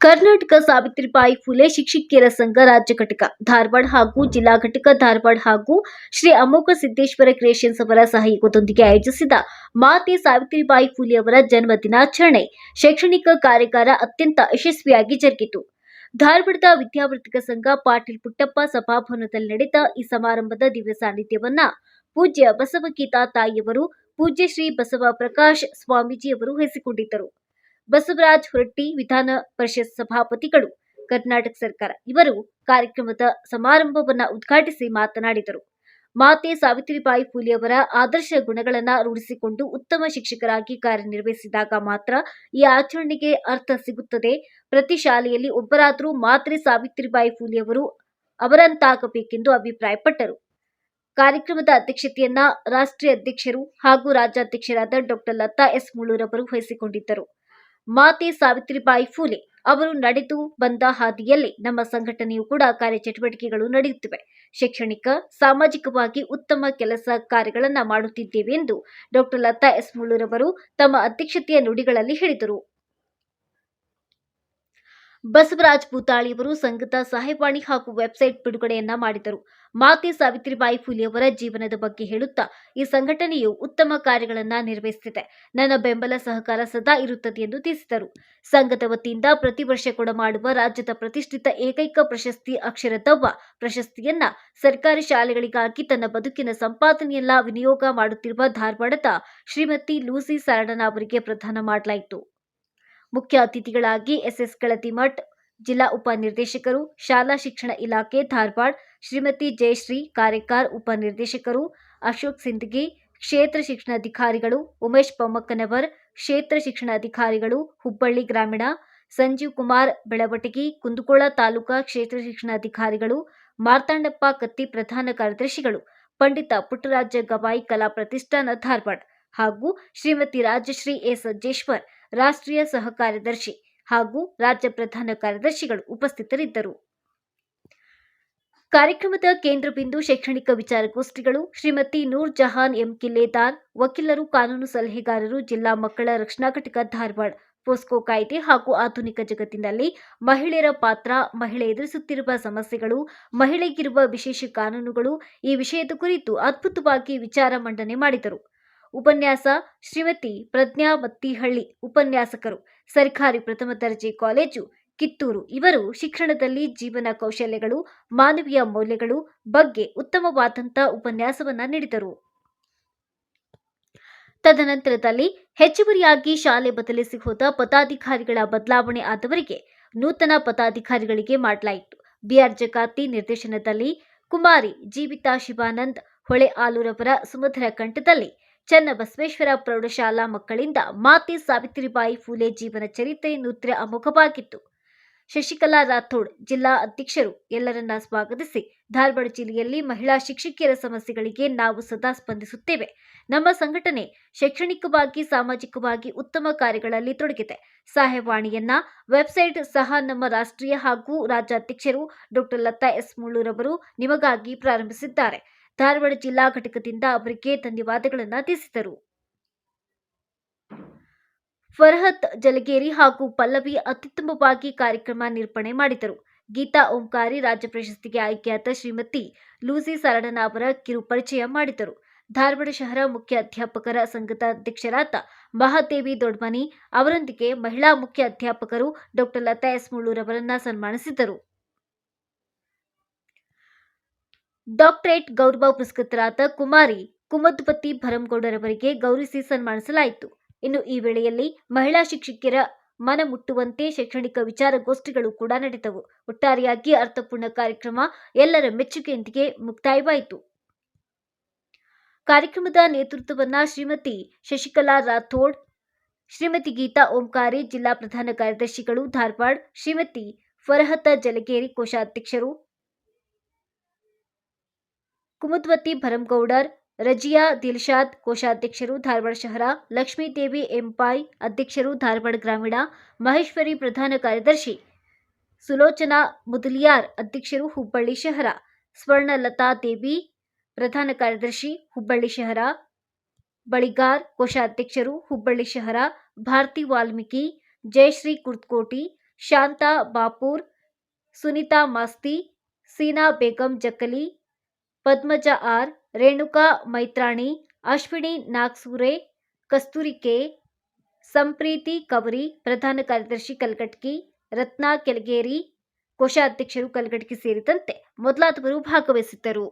ಕರ್ನಾಟಕ ಸಾವಿತ್ರಿಬಾಯಿ ಫುಲೆ ಶಿಕ್ಷಕಿಯರ ಸಂಘ ರಾಜ್ಯ ಘಟಕ, ಧಾರವಾಡ ಹಾಗೂ ಜಿಲ್ಲಾ ಘಟಕ ಧಾರವಾಡ ಹಾಗೂ ಶ್ರೀ ಅಮೋಘ ಸಿದ್ದೇಶ್ವರ ಕ್ರಿಯೇಷನ್ಸ್ ಅವರ ಸಹಯೋಗದೊಂದಿಗೆ ಆಯೋಜಿಸಿದ ಮಾತೆ ಸಾವಿತ್ರಿಬಾಯಿ ಫುಲೆ ಅವರ ಜನ್ಮ ದಿನಾಚರಣೆ ಶೈಕ್ಷಣಿಕ ಕಾರ್ಯಾಗಾರ ಅತ್ಯಂತ ಯಶಸ್ವಿಯಾಗಿ ಜರುಗಿತು. ಧಾರವಾಡದ ವಿದ್ಯಾವರ್ಧಕ ಸಂಘ ಪಾಟೀಲ್ ಪುಟ್ಟಪ್ಪ ಸಭಾಭವನದಲ್ಲಿ ನಡೆದ ಈ ಸಮಾರಂಭದ ದಿವ್ಯ ಸಾನ್ನಿಧ್ಯವನ್ನ ಪೂಜ್ಯ ಬಸವಗೀತಾ ತಾಯಿಯವರು, ಪೂಜ್ಯ ಶ್ರೀ ಬಸವ ಪ್ರಕಾಶ್ ಸ್ವಾಮೀಜಿಯವರು ವಹಿಸಿಕೊಂಡಿದ್ದರು. ಬಸವರಾಜ್ ಹೊರಟ್ಟಿ ವಿಧಾನ ಪರಿಷತ್ ಸಭಾಪತಿಗಳು, ಕರ್ನಾಟಕ ಸರ್ಕಾರ. ಇವರು ಕಾರ್ಯಕ್ರಮದ ಸಮಾರಂಭವನ್ನ ಉದ್ಘಾಟಿಸಿ ಮಾತನಾಡಿದರು. ಮಾತೆ ಸಾವಿತ್ರಿಬಾಯಿ ಫುಲೆ ಅವರ ಆದರ್ಶ ಗುಣಗಳನ್ನ ರೂಢಿಸಿಕೊಂಡು ಉತ್ತಮ ಶಿಕ್ಷಕರಾಗಿ ಕಾರ್ಯನಿರ್ವಹಿಸಿದಾಗ ಮಾತ್ರ ಈ ಆಚರಣೆಗೆ ಅರ್ಥ ಸಿಗುತ್ತದೆ. ಪ್ರತಿ ಶಾಲೆಯಲ್ಲಿ ಒಬ್ಬರಾದರೂ ಮಾತ್ರೆ ಸಾವಿತ್ರಿಬಾಯಿ ಫುಲೆ ಅವರು ಅವರಂತಾಗಬೇಕೆಂದು ಅಭಿಪ್ರಾಯಪಟ್ಟರು. ಕಾರ್ಯಕ್ರಮದ ಅಧ್ಯಕ್ಷತೆಯನ್ನ ರಾಷ್ಟ್ರೀಯ ಅಧ್ಯಕ್ಷರು ಹಾಗೂ ರಾಜ್ಯಾಧ್ಯಕ್ಷರಾದ ಡಾಕ್ಟರ್ ಲತಾ ಎಸ್ ಮುಳೂರವರು ವಹಿಸಿಕೊಂಡಿದ್ದರು. ಮಾತೆ ಸಾವಿತ್ರಿಬಾಯಿ ಫೂಲೆ ಅವರು ನಡೆದು ಬಂದ ಹಾದಿಯಲ್ಲಿ ನಮ್ಮ ಸಂಘಟನೆಯು ಕೂಡ ಕಾರ್ಯಚಟುವಟಿಕೆಗಳು ನಡೆಯುತ್ತಿವೆ. ಶೈಕ್ಷಣಿಕ, ಸಾಮಾಜಿಕವಾಗಿ ಉತ್ತಮ ಕೆಲಸ ಕಾರ್ಯಗಳನ್ನು ಮಾಡುತ್ತಿದ್ದೇವೆ ಎಂದು ಡಾಕ್ಟರ್ ಲತಾ ಎಸ್ ಮುಳ್ಳೂರವರು ತಮ್ಮ ಅಧ್ಯಕ್ಷತೆಯ ನುಡಿಗಳಲ್ಲಿ ಹೇಳಿದರು. ಬಸವರಾಜ್ ಭೂತಾಳಿಯವರು ಸಂಘದ ಸಹಾಯವಾಣಿ ಹಾಗೂ ವೆಬ್ಸೈಟ್ ಬಿಡುಗಡೆಯನ್ನ ಮಾಡಿದರು ಮಾತೆ ಸಾವಿತ್ರಿಬಾಯಿ ಫುಲೆಯವರ ಜೀವನದ ಬಗ್ಗೆ ಹೇಳುತ್ತಾ, ಈ ಸಂಘಟನೆಯು ಉತ್ತಮ ಕಾರ್ಯಗಳನ್ನ ನಿರ್ವಹಿಸುತ್ತಿದೆ. ನನ್ನ ಬೆಂಬಲ ಸಹಕಾರ ಸದಾ ಇರುತ್ತದೆ ಎಂದು ತಿಳಿಸಿದರು. ಸಂಘದ ವತಿಯಿಂದ ಪ್ರತಿ ವರ್ಷ ಕೊಡಮಾಡುವ ರಾಜ್ಯದ ಪ್ರತಿಷ್ಠಿತ ಏಕೈಕ ಪ್ರಶಸ್ತಿ ಅಕ್ಷರದವ್ವ ಪ್ರಶಸ್ತಿಯನ್ನ ಸರ್ಕಾರಿ ಶಾಲೆಗಳಿಗಾಗಿ ತನ್ನ ಬದುಕಿನ ಸಂಪಾದನೆಯೆಲ್ಲ ವಿನಿಯೋಗ ಮಾಡುತ್ತಿರುವ ಧಾರವಾಡದ ಶ್ರೀಮತಿ ಲೂಸಿ ಸರಣನ ಅವರಿಗೆ ಪ್ರದಾನ ಮಾಡಲಾಯಿತು. ಮುಖ್ಯ ಅತಿಥಿಗಳಾಗಿ ಎಸ್ಎಸ್ ಗಳತಿಮಠ್ ಜಿಲ್ಲಾ ಉಪನಿರ್ದೇಶಕರು ಶಾಲಾ ಶಿಕ್ಷಣ ಇಲಾಖೆ ಧಾರವಾಡ, ಶ್ರೀಮತಿ ಜಯಶ್ರೀ ಕಾರೇಕಾರ್ ಉಪನಿರ್ದೇಶಕರು ಅಶೋಕ್ ಸಿಂದಗಿ, ಕ್ಷೇತ್ರ ಶಿಕ್ಷಣಾಧಿಕಾರಿಗಳು ಉಮೇಶ್ ಬೊಮ್ಮಕ್ಕನವರ್ ಕ್ಷೇತ್ರ ಶಿಕ್ಷಣಾಧಿಕಾರಿಗಳು ಹುಬ್ಬಳ್ಳಿ ಗ್ರಾಮೀಣ, ಸಂಜೀವ್ ಕುಮಾರ್ ಬೆಳವಟಗಿ ಕುಂದಗೋಳ ತಾಲೂಕಾ ಕ್ಷೇತ್ರ ಶಿಕ್ಷಣಾಧಿಕಾರಿಗಳು ಮಾರ್ತಾಂಡಪ್ಪ ಕತ್ತಿ ಪ್ರಧಾನ ಕಾರ್ಯದರ್ಶಿಗಳು, ಪಂಡಿತ ಪುಟ್ಟರಾಜ ಗವಾಯಿ ಕಲಾ ಪ್ರತಿಷ್ಠಾನ ಧಾರವಾಡ. ಹಾಗೂ ಶ್ರೀಮತಿ ರಾಜಶ್ರೀ ಎ ಸಜ್ಜೇಶ್ವರ್, ರಾಷ್ಟ್ರೀಯ ಸಹ ಕಾರ್ಯದರ್ಶಿ ಹಾಗೂ ರಾಜ್ಯ ಪ್ರಧಾನ ಕಾರ್ಯದರ್ಶಿಗಳು ಉಪಸ್ಥಿತರಿದ್ದರು. ಕಾರ್ಯಕ್ರಮದ ಕೇಂದ್ರ ಬಿಂದು ಶೈಕ್ಷಣಿಕ ವಿಚಾರಗೋಷ್ಠಿಗಳು ಶ್ರೀಮತಿ ನೂರ್ ಜಹಾನ್ ಎಂ ಕಿಲ್ಲೇದಾರ್, ವಕೀಲರು ಕಾನೂನು ಸಲಹೆಗಾರರು, ಜಿಲ್ಲಾ ಮಕ್ಕಳ ರಕ್ಷಣಾ ಘಟಕ ಧಾರವಾಡ, ಪೋಸ್ಕೋ ಕಾಯ್ದೆ ಹಾಗೂ ಆಧುನಿಕ ಜಗತ್ತಿನಲ್ಲಿ ಮಹಿಳೆಯರ ಪಾತ್ರ, ಮಹಿಳೆ ಎದುರಿಸುತ್ತಿರುವ ಸಮಸ್ಯೆಗಳು, ಮಹಿಳೆಗಿರುವ ವಿಶೇಷ ಕಾನೂನುಗಳು ಈ ವಿಷಯದ ಕುರಿತು ಅದ್ಭುತವಾಗಿ ವಿಚಾರ ಮಂಡನೆ ಮಾಡಿದರು. ಉಪನ್ಯಾಸ ಶ್ರೀಮತಿ ಪ್ರಜ್ಞಾ ಮತ್ತಿಹಳ್ಳಿ, ಉಪನ್ಯಾಸಕರು, ಸರ್ಕಾರಿ ಪ್ರಥಮ ದರ್ಜೆ ಕಾಲೇಜು, ಕಿತ್ತೂರು. ಇವರು ಶಿಕ್ಷಣದಲ್ಲಿ ಜೀವನ ಕೌಶಲ್ಯಗಳು, ಮಾನವೀಯ ಮೌಲ್ಯಗಳು ಬಗ್ಗೆ ಉತ್ತಮವಾದಂಥ ಉಪನ್ಯಾಸವನ್ನ ನೀಡಿದರು. ತದನಂತರದಲ್ಲಿ ಹೆಚ್ಚುವರಿಯಾಗಿ ಶಾಲೆ ಬದಲಿಸಿ ಹೋದ ಪದಾಧಿಕಾರಿಗಳ ಬದಲಾವಣೆ ಆದವರಿಗೆ ನೂತನ ಪದಾಧಿಕಾರಿಗಳಿಗೆ ಮಾಡಲಾಯಿತು. ಬಿಆರ್ ಜಕಾತಿ ನಿರ್ದೇಶನದಲ್ಲಿ ಕುಮಾರಿ, ಜೀವಿತಾ ಶಿವಾನಂದ್, ಹೊಳೆ ಆಲೂರವರ, ಸುಮಧುರ ಕಂಠದಲ್ಲಿ ಚನ್ನಬಸವೇಶ್ವರ ಪ್ರೌಢಶಾಲಾ ಮಕ್ಕಳಿಂದ ಮಾತೆ ಸಾವಿತ್ರಿಬಾಯಿ ಫೂಲೆ ಜೀವನ ಚರಿತ್ರೆ ನೃತ್ಯ ಅಮುಖವಾಗಿತ್ತು ಶಶಿಕಲಾ ರಾಥೋಡ್ ಜಿಲ್ಲಾ ಅಧ್ಯಕ್ಷರು ಎಲ್ಲರನ್ನ ಸ್ವಾಗತಿಸಿ. ಧಾರವಾಡ ಜಿಲ್ಲೆಯಲ್ಲಿ ಮಹಿಳಾ ಶಿಕ್ಷಕಿಯರ ಸಮಸ್ಯೆಗಳಿಗೆ ನಾವು ಸದಾ ಸ್ಪಂದಿಸುತ್ತೇವೆ. ನಮ್ಮ ಸಂಘಟನೆ ಶೈಕ್ಷಣಿಕವಾಗಿ, ಸಾಮಾಜಿಕವಾಗಿ ಉತ್ತಮ ಕಾರ್ಯಗಳಲ್ಲಿ ತೊಡಗಿದೆ. ಸಹಾಯವಾಣಿಯನ್ನ, ವೆಬ್ಸೈಟ್ ಸಹ ನಮ್ಮ ರಾಷ್ಟ್ರೀಯ ಹಾಗೂ ರಾಜ್ಯಾಧ್ಯಕ್ಷರು ಡಾಕ್ಟರ್ ಲತಾ ಎಸ್ ಮುಳ್ಳೂರವರು ನಿಮಗಾಗಿ ಪ್ರಾರಂಭಿಸಿದ್ದಾರೆ. ಧಾರವಾಡ ಜಿಲ್ಲಾ ಘಟಕದಿಂದ ಅವರಿಗೆ ಧನ್ಯವಾದಗಳನ್ನು ತಿಳಿಸಿದರು. ಫರ್ಹತ್, ಜಲಗೇರಿ ಹಾಗೂ ಪಲ್ಲವಿ ಅತ್ಯುತ್ತಮವಾಗಿ ಕಾರ್ಯಕ್ರಮ ನಿರ್ಪಣೆ ಮಾಡಿದರು. ಗೀತಾ ಓಂಕಾರಿ ರಾಜ್ಯ ಪ್ರಶಸ್ತಿಗೆ ಆಯ್ಕೆಯಾದ ಶ್ರೀಮತಿ ಲೂಸಿ ಸರಣನ ಅವರ ಕಿರು ಪರಿಚಯ ಮಾಡಿದರು. ಧಾರವಾಡ ಶಹರ ಮುಖ್ಯ ಅಧ್ಯಾಪಕರ ಸಂಘದ ಅಧ್ಯಕ್ಷರಾದ ಮಹಾದೇವಿ ದೊಡ್ಮನಿ ಅವರೊಂದಿಗೆ ಮಹಿಳಾ ಮುಖ್ಯ ಅಧ್ಯಾಪಕರು ಡಾಕ್ಟರ್ ಲತಾ ಎಸ್ ಮುಳ್ಳೂರವರನ್ನ ಸನ್ಮಾನಿಸಿದರು. ಡಾಕ್ಟರೇಟ್ ಗೌರವ ಪುರಸ್ಕೃತರಾದ ಕುಮಾರಿ ಕುಮದ್ಪತಿ ಭರಮಗೌಡರವರಿಗೆ ಗೌರವಿಸಿ ಸನ್ಮಾನಿಸಲಾಯಿತು. ಇನ್ನು ಈ ವೇಳೆಯಲ್ಲಿ ಮಹಿಳಾ ಶಿಕ್ಷಕಿಯರ ಮನ ಮುಟ್ಟುವಂತೆ ಶೈಕ್ಷಣಿಕ ವಿಚಾರಗೋಷ್ಠಿಗಳು ಕೂಡ ನಡೆದವು. ಒಟ್ಟಾರೆಯಾಗಿ ಅರ್ಥಪೂರ್ಣ ಕಾರ್ಯಕ್ರಮ ಎಲ್ಲರ ಮೆಚ್ಚುಗೆಯೊಂದಿಗೆ ಮುಕ್ತಾಯವಾಯಿತು. ಕಾರ್ಯಕ್ರಮದ ನೇತೃತ್ವವನ್ನ ಶ್ರೀಮತಿ ಶಶಿಕಲಾ ರಾಥೋಡ್, ಶ್ರೀಮತಿ ಗೀತಾ ಓಂಕಾರಿ, ಜಿಲ್ಲಾ ಪ್ರಧಾನ ಕಾರ್ಯದರ್ಶಿಗಳು ಧಾರವಾಡ, ಶ್ರೀಮತಿ ಫರಹತ ಜಲಗೇರಿ ಕೋಶಾಧ್ಯಕ್ಷರು ಕುಮುದ್ವತಿ ಭರಮಗೌಡರ್, ರಜಿಯಾ ದಿಲ್ಶಾದ್ ಕೋಶಾಧ್ಯಕ್ಷರು ಧಾರವಾಡ ಶಹರ ಲಕ್ಷ್ಮೀದೇವಿ ಎಂಪಾಯ್ ಅಧ್ಯಕ್ಷರು ಧಾರವಾಡ ಗ್ರಾಮೀಣ, ಮಹೇಶ್ವರಿ ಪ್ರಧಾನ ಕಾರ್ಯದರ್ಶಿ ಸುಲೋಚನಾ ಮುದಲಿಯಾರ್ ಅಧ್ಯಕ್ಷರು ಹುಬ್ಬಳ್ಳಿ ಶಹರ ಸ್ವರ್ಣಲತಾ ದೇವಿ ಪ್ರಧಾನ ಕಾರ್ಯದರ್ಶಿ ಹುಬ್ಬಳ್ಳಿ ಶಹರ, ಬಳಿಗಾರ್ ಕೋಶಾಧ್ಯಕ್ಷರು ಹುಬ್ಬಳ್ಳಿ ಶಹರ, ಭಾರತಿ ವಾಲ್ಮೀಕಿ, ಜಯಶ್ರೀ ಕುರ್ತಕೋಟಿ, ಶಾಂತಾ ಬಾಪೂರ್, ಸುನಿತಾ ಮಾಸ್ತಿ, ಸೀನಾ ಬೇಗಂ ಜಕ್ಕಲಿ ಪದ್ಮಜ ಆರ್ ರೇಣುಕಾ ಮೈತ್ರಾಣಿ ಅಶ್ವಿನಿ ನಾಗ್ಸೂರೆ ಕಸ್ತೂರಿ ಕೆ ಸಂಪ್ರೀತಿ ಕವರಿ ಪ್ರಧಾನ ಕಾರ್ಯದರ್ಶಿ ಕಲ್ಗಟ್ಟಿ ರತ್ನಾ ಕೆಳಗೇರಿ ಕೋಶಾಧ್ಯಕ್ಷರು ಕಲ್ಗಟ್ಟಿ ಸೇರಿದಂತೆ ಮೊದಲಾದವರು ಭಾಗವಹಿಸಿದ್ದರು